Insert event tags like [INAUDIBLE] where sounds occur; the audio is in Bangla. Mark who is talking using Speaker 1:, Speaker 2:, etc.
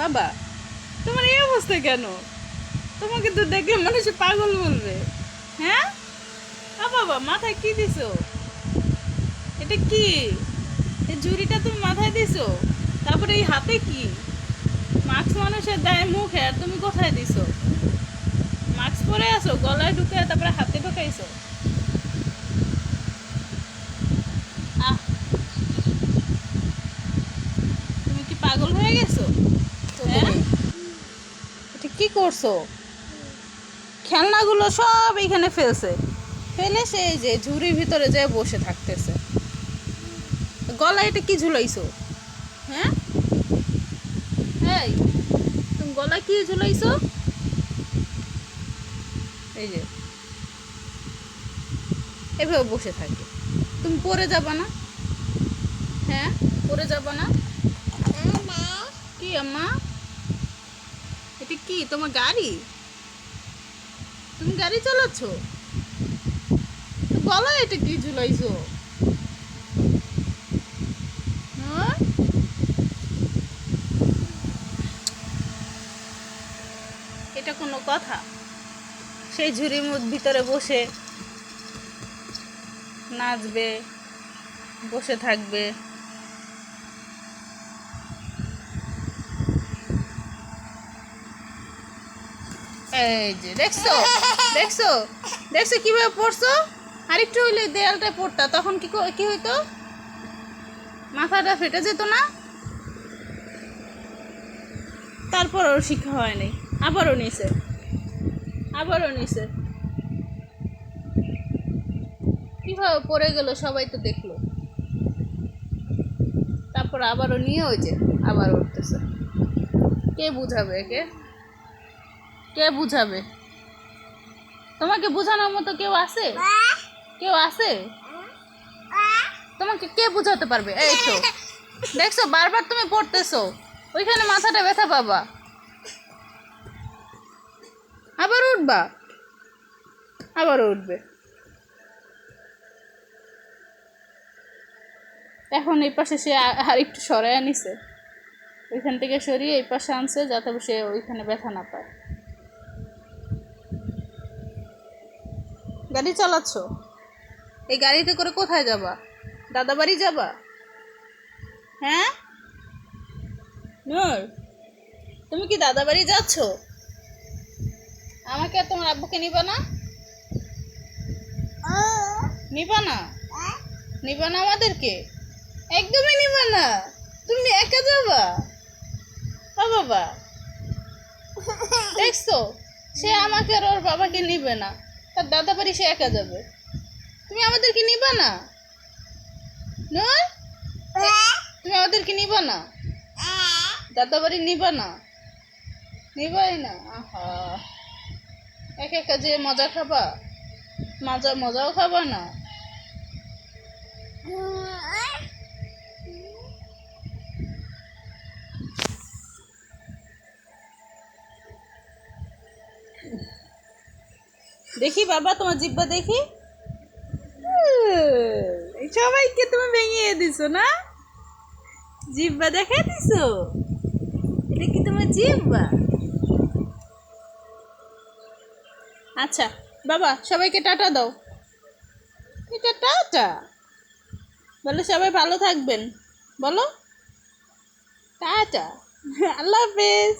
Speaker 1: বাবা, তোমার এই অবস্থা কেন? তোমাকে তো দেখলে মানুষ পাগল বলবে। হ্যাঁ? বাবা, মাথায় কি দিছো? এটা কি? এই ঝুড়িটা তুমি মাথায় দিছো? তারপরে এই হাতে কি? মাস্ক মানুষের দেয় মুখে আর তুমি কোথায় দিছো? মাস্ক পরে আছো, গলায় ঢুকে তারপরে হাতে ঢুকাইছো আহ তুমি কি পাগল হয়ে গেছো হ্যাঁ এটা কি করছ? খেলনাগুলো সব এখানে ফেলছে। ফেলে সে যে ঝুড়ির ভিতরে যে বসে থাকতেছে। গলায় এটা কি ঝুলাইছো? হ্যাঁ? এই, তুমি গলায় কি ঝুলাইছো? এই যে। এভাবে বসে থাকে তুমি পড়ে যাবা না? হ্যাঁ? পড়ে যাবা না? কি, আম্মা? কি, তোমার গাড়ি? তুমি গাড়ি চালাচ্ছ? গলায় এটা কি ঝুলাইছো? হ্যাঁ? এটা কোনো কথা। সেই ঝুড়ির ভিতরে বসে নাচবে, বসে থাকবে। এই যে, দেখছ? দেখছ? দেখছ কীভাবে পড়ছো? আরেকটু হইলে দেয়ালটায় পড়তা, তখন কি কি হইতো? মাথাটা ফেটে যেত না? তারপর ওর শিক্ষা হয়নি আবারও নিছে। আবারও নিছে। কীভাবে পড়ে গেল সবাই তো দেখল। তারপর আবারও নিয়ে ওই যে আবার উঠতেছে। কে বুঝাবে একে? কে বুঝাবে? তোমাকে বোঝানোর মতো কেউ আছে? কেউ আছে? তোমাকে কে বুঝাতে পারবে? এই তো দেখছ, বারবার তুমি পড়তেছো। ওইখানে মাথাটা ব্যথা পাবা। আবার উঠবা? আবার উঠবে। এখন এই পাশে সে আর একটু সরাই নিছে। ওইখান থেকে সরিয়ে এই পাশে আনছে, যাতে সে ওইখানে ব্যথা না পায়। গাড়ি চালাচ্ছ? এই গাড়িতে করে কোথায় যাবা? দাদা বাড়ি যাবা? হ্যাঁ? নূর, তুমি কি দাদা বাড়ি যাচ্ছ? আমাকে আর তোমার আব্বুকে নিবা না? নিবা না? নিবা না আমাদেরকে? একদমই নিবা না। তুমি একা যাবা? ও বাবা। দেখছ? সে আমাকে আর ওর বাবাকে নিবে না। তার দাদা বাড়ি সে একা যাবে। তুমি আমাদেরকে নিবা না? নয়? তুমি আমাদেরকে নিবা না? দাদা বাড়ি নিবা না? নিবাই না? আহা। একা একা যে মজা খাবা? মজা, মজাও খাবা না? দেখি বাবা তোমার জিব্বা দেখি। এই সবাইকে তুমি ভেঙিয়ে দিছো না? জিব্বা দেখা দিছো? এটা কি তোমার জিব্বা? আচ্ছা বাবা সবাইকে টাটা দাও। এটা টাটা? বলো সবাই ভালো থাকবেন। বলো। টাটা। [LAUGHS] আল্লাহ হাফেজ।